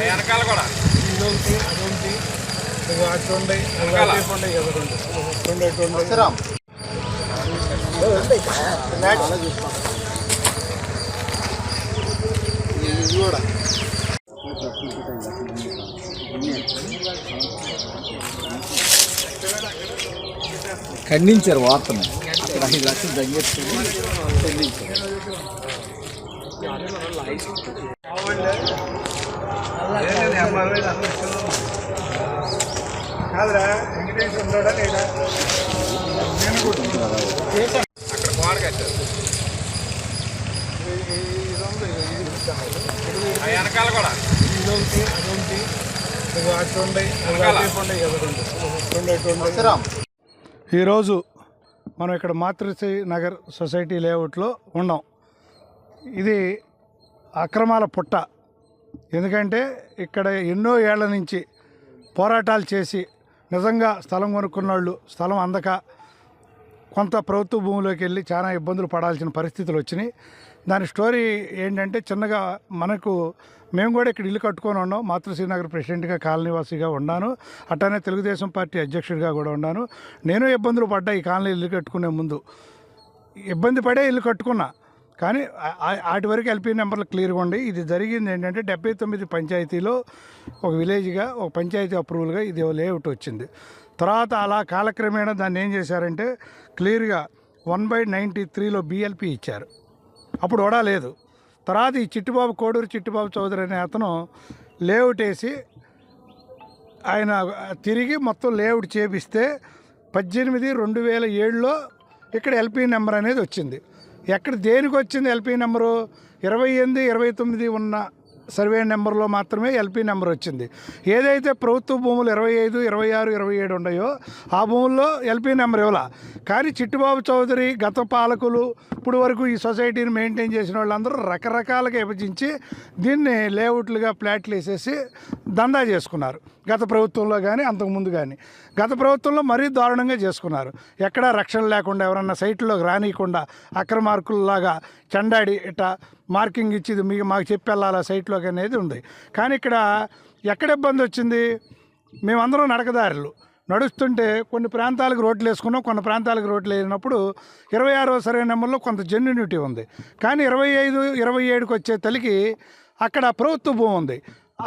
వెనకాల కూడా ఇదొకటి అదొకటి అవి అటు ఉండే ఖండించారు వార్తను. అక్కడ ఐదు లక్షలు తగ్గించారు ఖండించారు కాదురా ఉన్నాడా నేను అక్కడ కట్టారు వెనకాల కూడా ఇదొకటి అదొకటి ఈరోజు మనం ఇక్కడ మాతృశ్రీ నగర్ సొసైటీ లేఅవుట్లో ఉన్నాం. ఇది అక్రమాల పుట్ట. ఎందుకంటే ఇక్కడ ఎన్నో ఏళ్ళ నుంచి పోరాటాలు చేసి నిజంగా స్థలం కొనుక్కున్న వాళ్ళు స్థలం అందక కొంత ప్రభుత్వ భూమిలోకి వెళ్ళి చాలా ఇబ్బందులు పడాల్సిన పరిస్థితులు వచ్చినాయి. దాని స్టోరీ ఏంటంటే చిన్నగా మనకు మేము కూడా ఇక్కడ ఇల్లు కట్టుకొని ఉన్నాం. మాతృశ్రీనగర్ ప్రెసిడెంట్గా కాలనీవాసిగా ఉన్నాను. అట్లానే తెలుగుదేశం పార్టీ అధ్యక్షుడిగా కూడా ఉన్నాను. నేను ఇబ్బందులు పడ్డా ఈ కాలనీ ఇల్లు కట్టుకునే ముందు. ఇబ్బంది పడే ఇల్లు కట్టుకున్నా. కానీ ఆ- వాటి వరకు ఎల్పీ నెంబర్లు క్లియర్గా ఉండి ఇది జరిగింది ఏంటంటే డెబ్బై తొమ్మిది పంచాయతీలో ఒక విలేజ్గా ఒక పంచాయతీ అప్రూవల్గా ఇది లేఅవుట్ వచ్చింది. తర్వాత అలా కాలక్రమేణా దాన్ని ఏం చేశారంటే క్లియర్గా వన్ బై నైంటీ త్రీలో బిఎల్పి ఇచ్చారు. అప్పుడు కూడా లేదు. తర్వాత ఈ చిట్టుబాబు కోడూరు చిట్టుబాబు చౌదరి అనే అతను లేఅవుట్ వేసి ఆయన తిరిగి మొత్తం లేఅవుట్ చేపిస్తే పద్దెనిమిది రెండు వేల ఏడులో ఇక్కడ ఎల్పీ నెంబర్ అనేది వచ్చింది. ఎక్కడ దేనికి వచ్చింది ఎల్పీ నెంబరు? ఇరవై ఎనిమిది ఇరవై తొమ్మిది ఉన్న సర్వే నెంబర్లో మాత్రమే ఎల్పీ నెంబర్ వచ్చింది. ఏదైతే ప్రభుత్వ భూములు ఇరవై ఐదు ఇరవై ఆరు ఇరవై ఏడు ఉన్నాయో ఆ భూముల్లో ఎల్పీ నెంబర్ ఇవ్వాల. కానీ చిట్టుబాబు చౌదరి గత పాలకులు ఇప్పుడు వరకు ఈ సొసైటీని మెయింటైన్ చేసిన వాళ్ళందరూ రకరకాలుగా విభజించి దీన్ని లేఅవుట్లుగా ప్లాట్లు వేసేసి దందా చేసుకున్నారు. గత ప్రభుత్వంలో కానీ అంతకుముందు కానీ గత ప్రభుత్వంలో మరీ దారుణంగా చేసుకున్నారు. ఎక్కడా రక్షణ లేకుండా ఎవరన్నా సైట్లోకి రానియకుండా అక్రమార్కుల్లాగా చండాడి ఇట మార్కింగ్ ఇచ్చి మీకు మాకు చెప్పి వెళ్ళాలి ఆ సైట్లోకి అనేది ఉంది. కానీ ఇక్కడ ఎక్కడ ఇబ్బంది వచ్చింది? మేమందరం నడకదారులు. నడుస్తుంటే కొన్ని ప్రాంతాలకు రోడ్లు వేసుకున్నాం కొన్ని ప్రాంతాలకు రోడ్లు వేసినప్పుడు ఇరవై ఆరో సర్వే నెంబర్లో కొంత జెన్యునిటీ ఉంది. కానీ ఇరవై ఐదు ఇరవై ఏడుకి వచ్చే తలికి అక్కడ ప్రభుత్వ భూమి ఉంది.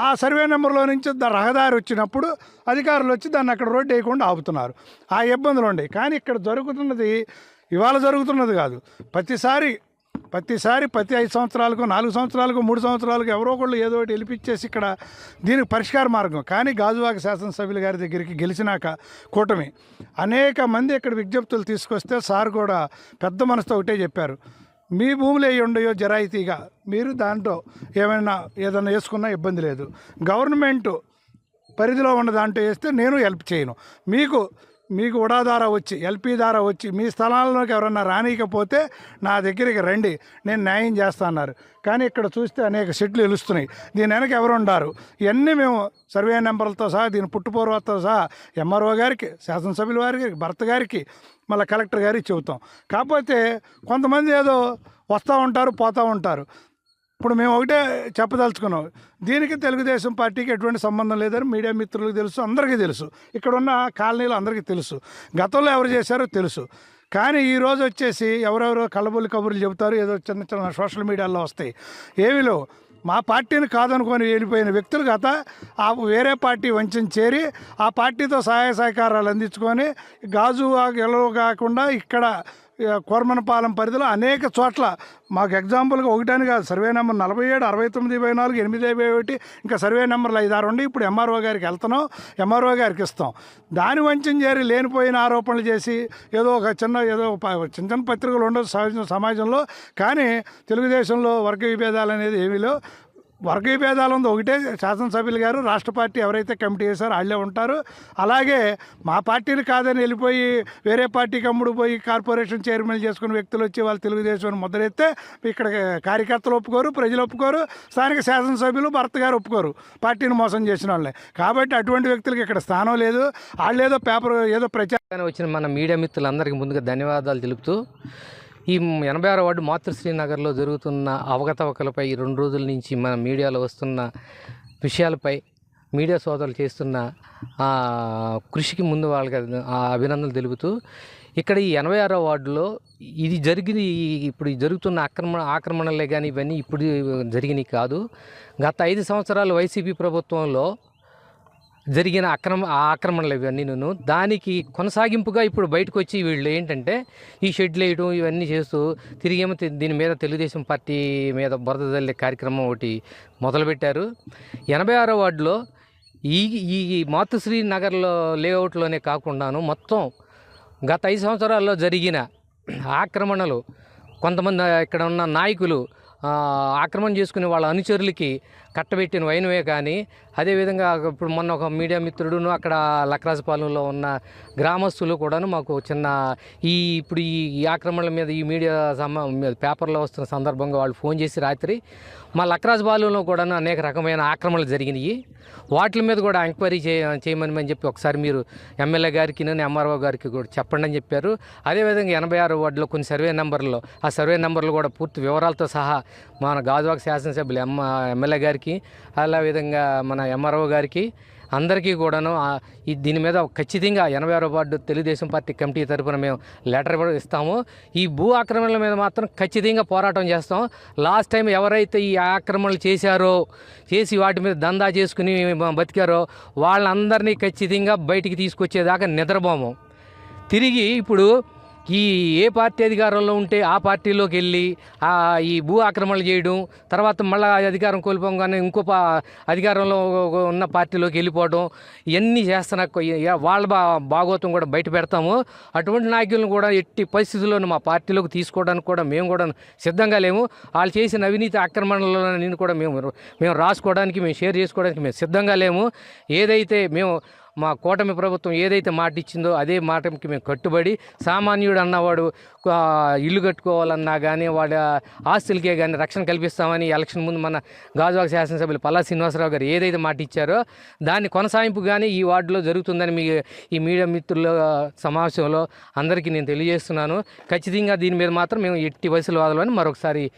ఆ సర్వే నెంబర్లో నుంచి దా రహదారి వచ్చినప్పుడు అధికారులు వచ్చి దాన్ని అక్కడ రోడ్డు వేయకుండా ఆపుతున్నారు. ఆ ఇబ్బందులు ఉన్నాయి. కానీ ఇక్కడ జరుగుతున్నది ఇవాళ జరుగుతున్నది కాదు. ప్రతిసారి ప్రతిసారి ప్రతి ఐదు సంవత్సరాలకు నాలుగు సంవత్సరాలకు మూడు సంవత్సరాలకు ఎవరో ఒకళ్ళు ఏదో ఒకటి వెళ్ళిపించేసి ఇక్కడ దీనికి పరిష్కార మార్గం. కానీ గాజువాక శాసనసభ్యుల గారి దగ్గరికి గెలిచినాక కూటమి. అనేక మంది ఇక్కడ విజ్ఞప్తులు తీసుకొస్తే సార్ కూడా పెద్ద మనసుతో ఒకటే చెప్పారు. మీ భూములు అయ్యి ఉండయో జరాయితీగా. మీరు దాంట్లో ఏమైనా ఏదైనా వేసుకున్నా ఇబ్బంది లేదు. గవర్నమెంట్ పరిధిలో ఉన్న దాంట్లో వేస్తే నేను హెల్ప్ చేయను. మీకు మీకు ఉడా ద్వారా వచ్చి ఎల్పీ ద్వారా వచ్చి మీ స్థలాల్లోకి ఎవరన్నా రానియకపోతే నా దగ్గరికి రండి నేను న్యాయం చేస్తా అన్నారు కానీ ఇక్కడ చూస్తే అనేక సెట్లు ఎలుస్తున్నాయి దీని వెనక ఎవరు ఉండారు? ఇవన్నీ మేము సర్వే నెంబర్లతో సహా దీని పుట్టుపూర్వతో సహా ఎంఆర్ఓ గారికి శాసనసభ్యుల వారికి భర్త గారికి మళ్ళీ కలెక్టర్ గారికి చెబుతాం. కాకపోతే కొంతమంది ఏదో వస్తూ ఉంటారు పోతూ ఉంటారు. ఇప్పుడు మేము ఒకటే చెప్పదలుచుకున్నాం. దీనికి తెలుగుదేశం పార్టీకి ఎటువంటి సంబంధం లేదని మీడియా మిత్రులకు తెలుసు అందరికీ తెలుసు. ఇక్కడ ఉన్న కాలనీలు అందరికీ తెలుసు. గతంలో ఎవరు చేశారో తెలుసు. కానీ ఈ రోజు వచ్చేసి ఎవరెవరో కళ్ళబొల్లి కబుర్లు చెబుతారు ఏదో చిన్న చిన్న సోషల్ మీడియాలో వస్తాయి. ఏమిలో మా పార్టీని కాదనుకొని వెళ్ళిపోయిన వ్యక్తులు గత ఆ వేరే పార్టీ వంచన చేరి ఆ పార్టీతో సహాయ సహకారాలు అందించుకొని గాజు గెలవ కాకుండా ఇక్కడ కోరమనపాలెం పరిధిలో అనేక చోట్ల మాకు ఎగ్జాంపుల్గా ఒకటని కాదు సర్వే నెంబర్ నలభై ఏడు అరవై తొమ్మిది ఇరవై నాలుగు ఎనిమిది యాభై ఒకటి ఇంకా సర్వే నెంబర్లు ఐదారు ఉండి ఇప్పుడు ఎంఆర్ఓ గారికి వెళ్తున్నాం ఎంఆర్ఓ గారికి ఇస్తాం. దాని వంచం చేరి లేనిపోయిన ఆరోపణలు చేసి ఏదో ఒక చిన్న ఏదో చిన్న చిన్న పత్రికలు ఉండదు సమాజంలో కానీ తెలుగుదేశంలో వర్గ విభేదాలు అనేది ఏమీ లేవు. వర్గ విభేదాలు ఉంది. ఒకటే శాసనసభ్యులు గారు రాష్ట్ర పార్టీ ఎవరైతే కమిటీ చేశారో వాళ్ళే ఉంటారు. అలాగే మా పార్టీని కాదని వెళ్ళిపోయి వేరే పార్టీకి అమ్ముడు పోయి కార్పొరేషన్ చైర్మన్ చేసుకున్న వ్యక్తులు వచ్చి వాళ్ళు తెలుగుదేశం మొదలెత్తే ఇక్కడ కార్యకర్తలు ఒప్పుకోరు ప్రజలు ఒప్పుకోరు స్థానిక శాసనసభ్యులు భర్త గారు ఒప్పుకోరు. పార్టీని మోసం చేసిన వాళ్ళే. కాబట్టి అటువంటి వ్యక్తులకి ఇక్కడ స్థానం లేదు. వాళ్ళు ఏదో పేపర్ ఏదో ప్రచారం వచ్చిన మన మీడియా మిత్రులందరికీ ముందుగా ధన్యవాదాలు తెలుపుతూ ఈ ఎనభై ఆరో వార్డు మాతృశ్రీ నగర్లో జరుగుతున్న అవకతవకలపై ఈ రెండు రోజుల నుంచి మన మీడియాలో వస్తున్న విషయాలపై మీడియా సోదరులు చేస్తున్న కృషికి ముందు వాళ్ళకి అభినందనలు తెలుపుతూ ఇక్కడ ఈ ఎనభై ఆరో వార్డులో ఇది జరిగింది ఈ- ఇప్పుడు జరుగుతున్న ఆక్రమణ ఆక్రమణలే కానీ ఇవన్నీ ఇప్పుడు జరిగినవి కాదు. గత ఐదు సంవత్సరాలు వైసీపీ ప్రభుత్వంలో జరిగిన అక్రమ ఆ ఆక్రమణలు ఇవన్నీ నేను. దానికి కొనసాగింపుగా ఇప్పుడు బయటకు వచ్చి వీళ్ళు ఏంటంటే ఈ షెడ్లు వేయడం ఇవన్నీ చేస్తూ తిరిగేమో దీని మీద తెలుగుదేశం పార్టీ మీద బురద జల్లే కార్యక్రమం ఒకటి మొదలుపెట్టారు. ఎనభై ఆరో వార్డులో ఈ ఈ మాతృశ్రీ నగర్లో లేఅవుట్లోనే కాకుండాను మొత్తం గత ఐదు సంవత్సరాల్లో జరిగిన ఆక్రమణలు కొంతమంది ఇక్కడ ఉన్న నాయకులు ఆక్రమణ చేసుకునే వాళ్ళ అనుచరులకి కట్టబెట్టిన వైనవే కానీ అదేవిధంగా ఇప్పుడు మొన్న ఒక మీడియా మిత్రుడును అక్కడ లక్రాజపాలెంలో ఉన్న గ్రామస్తులు కూడాను మాకు చిన్న ఈ ఇప్పుడు ఈ ఆక్రమణల మీద ఈ మీడియా సమ పేపర్లో వస్తున్న సందర్భంగా వాళ్ళు ఫోన్ చేసి రాత్రి మా లక్రాజపాలెంలో కూడాను అనేక రకమైన ఆక్రమణలు జరిగినాయి. వాటి మీద కూడా ఎంక్వైరీ చేయ చేయమని అని చెప్పి ఒకసారి మీరు ఎమ్మెల్యే గారికి ఎంఆర్ఓ గారికి కూడా చెప్పండి అని చెప్పారు. అదేవిధంగా ఎనభై ఆరు వార్డులో కొన్ని సర్వే నెంబర్లో ఆ సర్వే నెంబర్లు కూడా పూర్తి వివరాలతో సహా మన గాజువాక శాసనసభ్యులు ఎమ్ ఎమ్మెల్యే గారికి అలా విధంగా మన ఎంఆర్ఓ గారికి అందరికీ కూడాను ఈ దీని మీద ఖచ్చితంగా ఎనభై ఆరో వార్డు తెలుగుదేశం పార్టీ కమిటీ తరపున మేము లెటర్ కూడా ఇస్తాము. ఈ భూ ఆక్రమణల మీద మాత్రం ఖచ్చితంగా పోరాటం చేస్తాం. లాస్ట్ టైం ఎవరైతే ఈ ఆక్రమణలు చేశారో చేసి వాటి మీద దందా చేసుకుని బతికారో వాళ్ళందరినీ ఖచ్చితంగా బయటికి తీసుకొచ్చేదాకా నిద్రపోము. తిరిగి ఇప్పుడు ఈ ఏ పార్టీ అధికారంలో ఉంటే ఆ పార్టీలోకి వెళ్ళి ఈ భూ ఆక్రమణలు చేయడం తర్వాత మళ్ళీ అధికారం కోల్పోగానే ఇంకో పా అధికారంలో ఉన్న పార్టీలోకి వెళ్ళిపోవడం ఇవన్నీ చేస్తున్న వాళ్ళ బా భాగోతం కూడా బయట పెడతాము. అటువంటి నాయకులను కూడా ఎట్టి పరిస్థితుల్లోనూ మా పార్టీలోకి తీసుకోవడానికి కూడా మేము కూడా సిద్ధంగా లేము. వాళ్ళు చేసిన అవినీతి ఆక్రమణలను కూడా మేము మేము రాసుకోవడానికి మేము షేర్ చేసుకోవడానికి మేము సిద్ధంగా లేము. ఏదైతే మేము మా కూటమి ప్రభుత్వం ఏదైతే మాట ఇచ్చిందో అదే మాటకి మేము కట్టుబడి సామాన్యుడు అన్నవాడు ఇల్లు కట్టుకోవాలన్నా కానీ వాడి ఆస్తులకే కానీ రక్షణ కల్పిస్తామని ఎలక్షన్ ముందు మన గాజువాక శాసనసభ్యులు పల్లా శ్రీనివాసరావు గారు ఏదైతే మాట ఇచ్చారో దాన్ని కొనసాగింపు కానీ ఈ వార్డులో జరుగుతుందని మీ ఈ మీడియా మిత్రుల సమావేశంలో అందరికీ నేను తెలియజేస్తున్నాను. ఖచ్చితంగా దీని మీద మాత్రం మేము ఎట్టి వయసులు వాదాలని మరొకసారి